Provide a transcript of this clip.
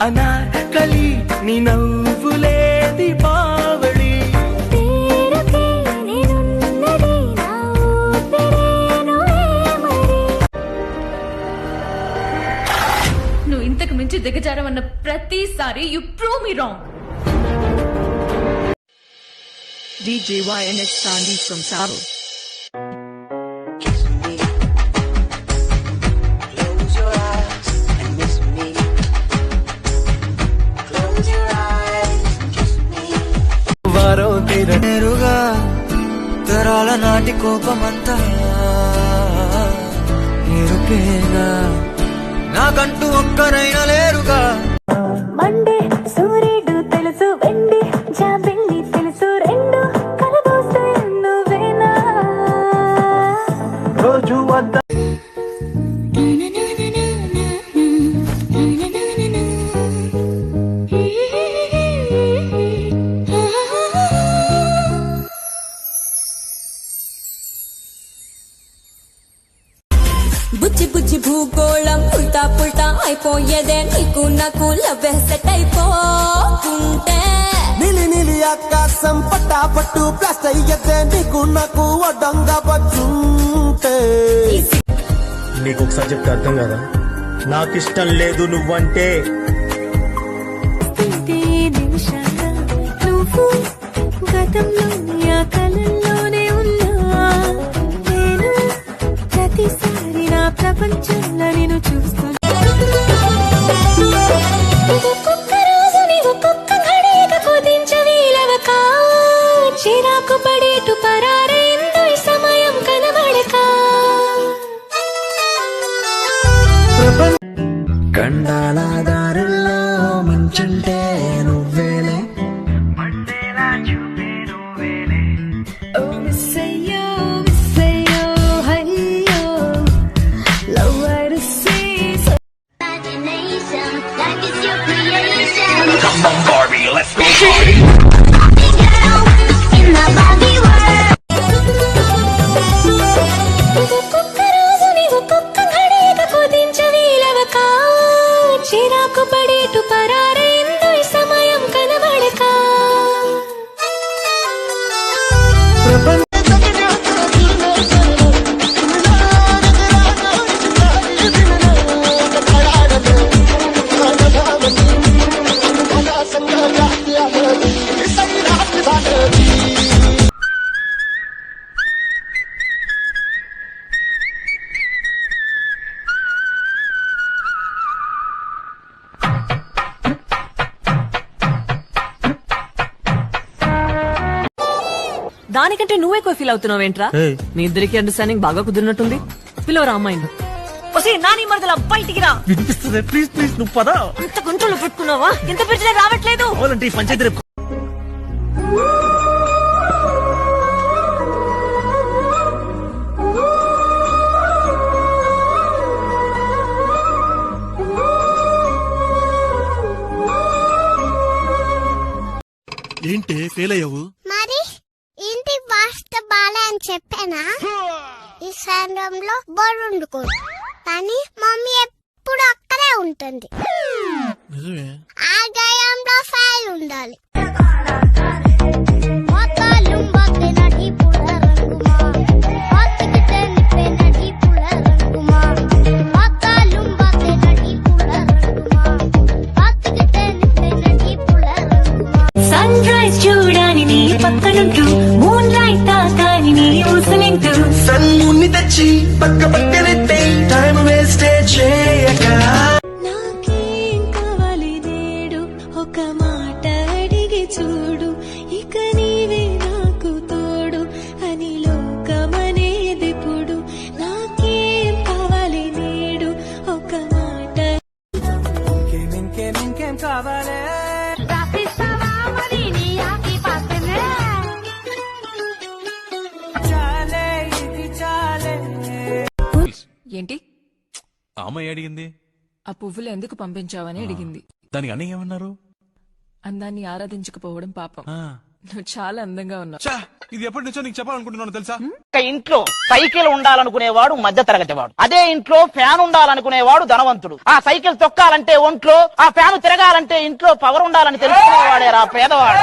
అనాకలి నీ నవ్వులే దీపావళి నువ్వు ఇంతకు మించి దిగజారమన్న ప్రతిసారి you prove me wrong DJYNX Sandy from Saddle. తరాల నాటి కోపమంతా ఎరుపేగా నాకంటూ ఒక్కరైనా లేరుగా. మండే సూర్య బుజ్జి బుజ్జి భూగోళం ఉల్టా పుల్టా అయిపోయేదే. నీకు నాకు లవ్వే సెట్ అయిపోతుంటే. నిలి నిలి ఆకాశం పట్టా పట్టు ప్లస్ అయ్యతే నీకు నాకు అడ్డంగా వచ్చుంటే నీకు ఒకసారి చెప్తే అర్థం కదా? నాకు ఇష్టం లేదు నువ్వంటే. తింటే నిమిషాల నువ్వు గతంలో ఉన్నా. నేను ప్రతిసారి ప్రపంచంలో నేను కుదించవీలవక చిరాకు పడేటు పరారైందో ఈ సమయం కనబడక. కండాల దారుల్లో మంచుంటే దానికంటే నువ్వు ఎక్కువ ఫీల్ అవుతున్నావు ఏంట్రా మీ ఇద్దరికి అండర్స్టాండింగ్ బాగా కుదిరినట్టుంది. పిలవరా అమ్మాయిని. ఒసే నాని మరదల బయటికి రా. వినిపిస్తుంది? ప్లీజ్ ప్లీజ్ నువ్వు పదా. అంత గుంటలు పెట్టుకున్నావా? ఎంత పిలిచినా రావట్లేదు. కావాలంటే ఈ పంచాయతీ రేపు. ఏంటి ఫెయిల్ అయ్యావు? అని చెప్పానా ఈ సంద్రంలో బోర్డు వండుకో కానీ మమ్మీ ఎప్పుడు అక్కడే ఉంటుంది. ఆ గయంలో ఫైల్ ఉండాలి. మోతకితే need that cheap, bucka bucka, and time wasted. అమ్మాయి అడిగింది? ఆ పువ్వులు ఎందుకు పంపించావని అడిగింది. దానికి అన్నయ్య ఏమన్నారు? అందాన్ని ఆరాధించకపోవడం పాపం. ఆ. నువ్వు చాలా అందంగా ఉన్నావు. ఛా, ఇది ఎప్పటి నుంచో నీకు చెప్పాలనుకుంటున్నాను తెలుసా? ఒక ఇంట్లో సైకిల్ ఉండాలనుకునేవాడు మధ్య తరగతి వాడు. అదే ఇంట్లో ఫ్యాన్ ఉండాలనుకునేవాడు ధనవంతుడు. ఆ సైకిల్ తొక్కాలంటే ఒంట్లో ఆ ఫ్యాన్ తిరగాలంటే ఇంట్లో పవర్ ఉండాలని తెలుసుకునేవాడే రా పేదవాడు.